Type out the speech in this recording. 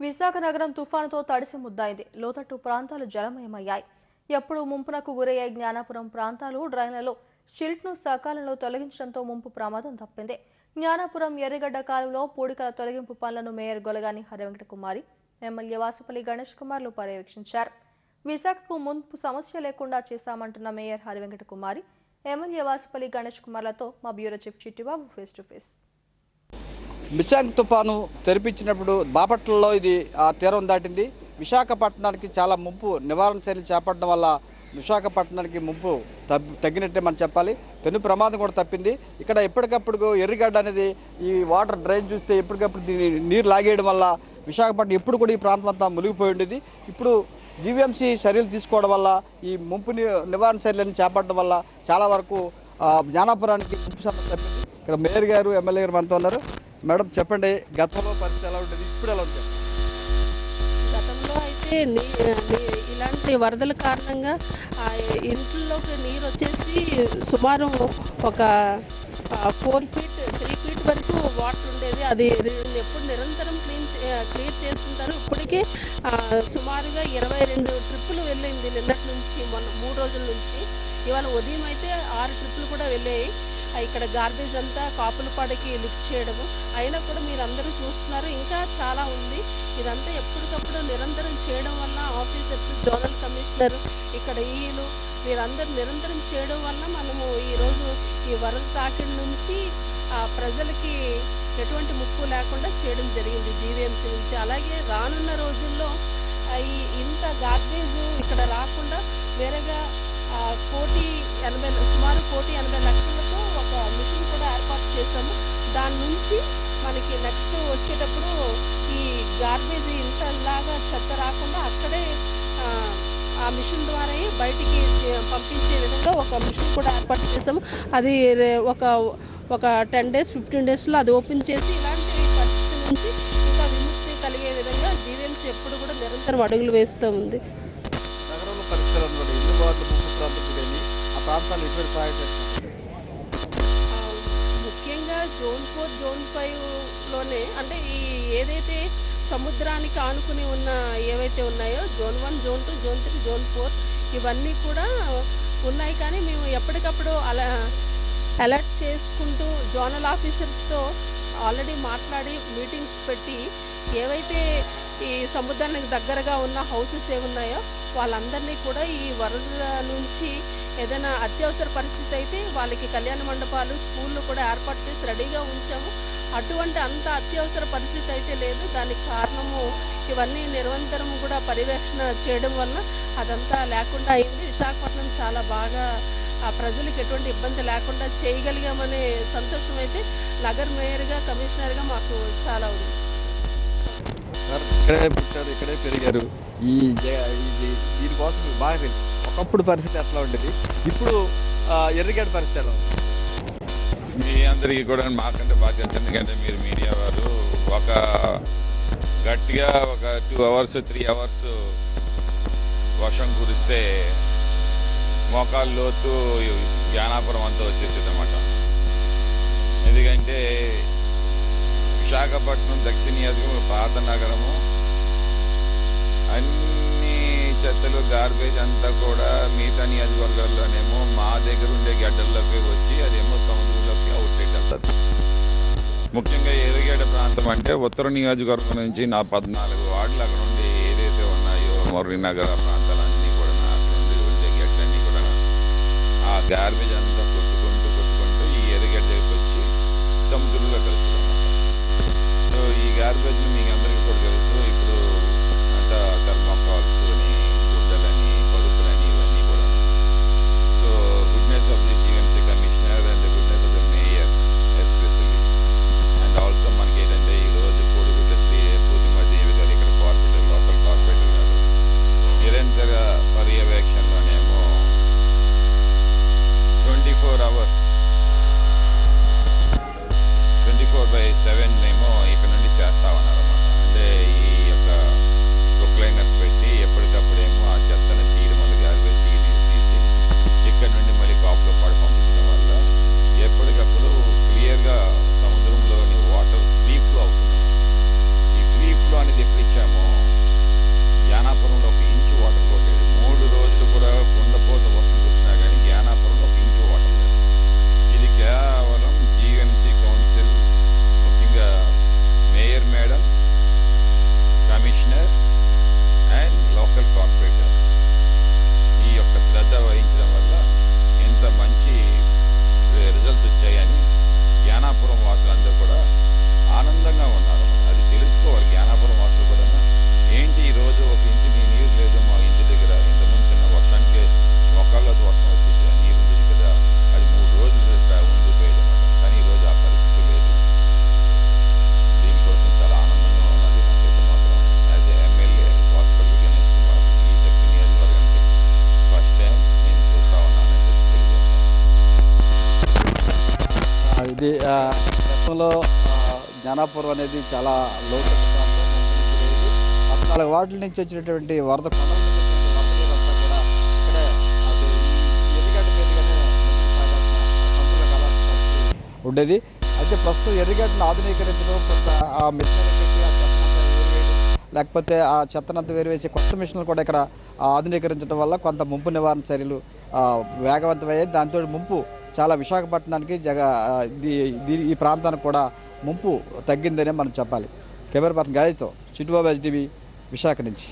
విశాఖ నగరం తుఫానుతో తడిసి ముద్దైంది లోతట్టు ప్రాంతాలు జలమయమయ్యాయి. ఎప్పుడు ముంపునకు గురయ్యే జ్ఞానాపురం ప్రాంతాలు. డ్రైన్లలో షిల్ట్ను సకాలంలో తొలగించడంతో ముంపు ప్రమాదం తప్పింది. జ్ఞానాపురం ఎర్రగడ్డ కాలువలో పూడికల తొలగింపు పనులను మేయర్ గొలగాని హరివెంకటకుమారి ఎమ్మెల్యే వాసుపల్లి గణేష్ కుమార్లు పర్యవేక్షించారు. విశాఖకు ముంపు సమస్య లేకుండా చేశామంటున్న మేయర్ హరివెంకటకుమారి ఎమ్మెల్యే వాసుపల్లి గణేష్ కుమార్లతో మా bureau chief Chittibabu face to face. Michaung తుఫాను తెరిపించినప్పుడు బాపట్లలో ఇది ఆ తీరం దాటింది. విశాఖపట్నానికి చాలా ముంపు నివారణ చర్యలు చేపట్టడం వల్ల విశాఖపట్నానికి ముంపు తగ్గినట్టే మనం చెప్పాలి. పెను ప్రమాదం కూడా తప్పింది. ఇక్కడ ఎప్పటికప్పుడు ఎర్రిగడ్డ అనేది ఈ వాటర్ డ్రైన్ చూస్తే ఎప్పటికప్పుడు దీని నీరు లాగేయడం వల్ల విశాఖపట్నం ఎప్పుడు కూడా ఈ ప్రాంతం అంతా మునిగిపోయి ఉండేది. ఇప్పుడు జీవీఎంసీ చర్యలు తీసుకోవడం వల్ల ఈ ముంపు నివారణ చర్యలను చేపట్టడం వల్ల చాలా వరకు జ్ఞానాపురానికి ముంపు సమస్య ఇక్కడ మేయర్ గారు ఎమ్మెల్యే గారు మనతో ఉన్నారు. మేడం చెప్పండి గతంలో పరిస్థితి ఎలా ఉండేది? ఇప్పుడు ఎలా ఉంది గతంలో అయితే నీ ఇలాంటి వరదల కారణంగా ఇంట్లోకి నీరు వచ్చేసి సుమారు ఒక ఫోర్ ఫీట్ త్రీ ఫీట్ వరకు వాటర్ ఉండేది. అది ఎప్పుడు నిరంతరం క్లీన్ క్లియర్ చేస్తుంటారు. ఇప్పటికే సుమారుగా ఇరవై రెండు ట్రిప్పులు వెళ్ళింది నిన్నటి నుంచి మొన్న మూడు రోజుల నుంచి. ఇవాళ ఉదయం అయితే ఆరు ట్రిప్పులు కూడా వెళ్ళాయి. ఇక్కడ గార్బేజ్ అంతా కాపులపాడికి లిఫ్ట్ చేయడము. అయినా కూడా మీరందరూ చూస్తున్నారు. ఇంకా చాలా ఉంది. ఇదంతా ఎప్పటికప్పుడు నిరంతరం చేయడం వల్ల ఆఫీసర్స్ జోనల్ కమిషనర్ ఇక్కడ ఈలు వీరందరూ నిరంతరం చేయడం వల్ల మనము ఈరోజు ఈ వరద తాకిడి నుంచి ఆ ప్రజలకి ఎటువంటి ముప్పు లేకుండా చేయడం జరిగింది జీవీఎంసీ నుంచి. అలాగే రానున్న రోజుల్లో ఈ ఇంత గార్బేజ్ ఇక్కడ రాకుండా వేరేగా కోటి ఎనభై సుమారు కోటి ఎనభై లక్షలు ఒక మిషన్ కూడా ఏర్పాటు చేశాము. దాని నుంచి మనకి నెక్స్ట్ వచ్చేటప్పుడు ఈ గార్బేజ్ ఇంతలాగా చెత్త రాకుండా అక్కడే ఆ, మిషన్ ద్వారా బయటికి పంపించే విధంగా ఒక మిషన్ కూడా ఏర్పాటు చేసాము అది ఒక ఒక టెన్ డేస్ ఫిఫ్టీన్ డేస్లో అది ఓపెన్ చేసి ఇలాంటి పరిస్థితి నుంచి ఇంకా విముక్తి కలిగే విధంగా జీవీఎంసీ ఎప్పుడు కూడా నిరంతరం అడుగులు వేస్తూ ఉంది. నగరంలో పరిస్థితులు అన్నమాట వార్డు ప్రాంతం ఆ ప్రాంతాలు ఎటువంటి సహాయం జోన్ ఫోర్ జోన్ ఫైవ్లోనే అంటే ఈ ఏదైతే సముద్రానికి ఆనుకుని ఉన్న ఏవైతే ఉన్నాయో zone one zone two zone three zone four ఇవన్నీ కూడా ఉన్నాయి. కానీ మేము ఎప్పటికప్పుడు అలా అలర్ట్ చేసుకుంటూ జోనల్ ఆఫీసర్స్తో ఆల్రెడీ మాట్లాడి మీటింగ్స్ పెట్టి ఏవైతే ఈ సముద్రానికి దగ్గరగా ఉన్న హౌసెస్ ఏమున్నాయో వాళ్ళందరినీ కూడా ఈ వరద నుంచి ఏదైనా అత్యవసర పరిస్థితి అయితే వాళ్ళకి కళ్యాణ మండపాలు స్కూళ్ళు కూడా ఏర్పాటు చేసి రెడీగా ఉంచాము. అటువంటి అంత అత్యవసర పరిస్థితి అయితే లేదు. దానికి కారణము ఇవన్నీ నిరంతరం కూడా పర్యవేక్షణ చేయడం వల్ల అదంతా లేకుండా అయింది. విశాఖపట్నం చాలా బాగా ఆ ప్రజలకు ఎటువంటి ఇబ్బంది లేకుండా చేయగలిగామనే సంతోషం అయితే నగర్ మేయర్గా కమిషనర్గా మాకు చాలా ఉంది. సార్ ఇక్కడే పుట్టారు ఇక్కడే పెరిగారు. ఈ దీనికోసం బాగా తెలుసు. ఒకప్పుడు పరిస్థితి ఎట్లా ఉండేది. ఇప్పుడు ఎర్రగడ్డ పరిస్థితి ఎలా ఉంది? మీ అందరికీ కూడా మాకంటే బాగా తెలుసు. ఎందుకంటే మీరు మీడియా వారు ఒక గట్టిగా ఒక టూ అవర్స్ త్రీ అవర్స్ వర్షం కురిస్తే మోకాలు లోతు జ్ఞానాపురం అంతా వచ్చేసేది అనమాట ఎందుకంటే విశాఖపట్నం దక్షిణ నియోజకవర్గం పాత నగరము అన్ని చెత్తలు గార్బేజ్ అంతా కూడా మిగతా నియోజకవర్గాల్లోనేమో మా దగ్గర ఉండే గడ్డల్లోకి వచ్చి అదేమో సముద్రంలోకి అవుట్లెట్ అవుతుంది ముఖ్యంగా ఎరుగేడ ప్రాంతం అంటే ఉత్తర నియోజకవర్గం నుంచి నా పద్నాలుగు వార్డులు అక్కడ ఉండి ఏదైతే ఉన్నాయో మురళీనగర ప్రాంతాలన్నీ కూడా నా అక్కడ ఉండే గడ్డన్నీ కూడా ఆ గార్బేజ్ అంతా కొట్టుకుంటూ కొట్టుకుంటూ ఈ ఎరుగడ్డ దగ్గరికి వచ్చి సముద్రంలో కలుస్తుంది సో ఈ గార్బేజ్ మీకు అందరికీ కూడా తెలుసు. 47 గతంలో జ్ఞానాపురం అనేది చాలా లోతట్టు ప్రాంతం వాటి పద్నాలుగు నుంచి వచ్చినటువంటి వరద ఉండేది. అయితే ప్రస్తుతం ఎర్రిగడ్డను ఆధునీకరించడం ఆ మిషనరీ లేకపోతే ఆ చెత్తనంతా వేరువేసి కొత్త మిషన్లు కూడా ఇక్కడ ఆధునీకరించడం వల్ల కొంత ముంపు నివారణ చర్యలు వేగవంతమయ్యాయి. దాంతో ముంపు చాలా విశాఖపట్నానికి జగ ఈ ప్రాంతానికి కూడా ముంపు తగ్గిందనే మనం చెప్పాలి. కెమెరా పర్సన్ గాయతో చిట్టుబాబు హెచ్డిబి విశాఖ నుంచి.